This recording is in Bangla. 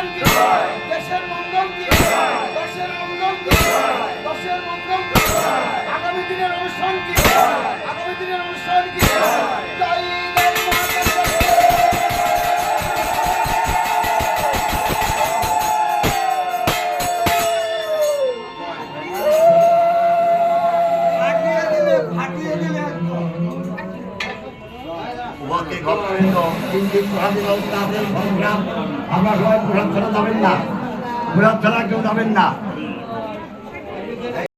কল্যাণ কি দেশের মঙ্গল কি দেশের মঙ্গল কি দেশের মঙ্গল কি আগামী দিনের অনুষ্ঠান কি আগামী দিনের অনুষ্ঠান কি জয় জয় মহাকাল ফাটিয়ে দিলে ফাটিয়ে দিলে একদম উহাকে গভর্নমেন্ট আমরা সবাই প্রশাসনে যাবেন না। প্রশাসনে কেউ যাবেন না।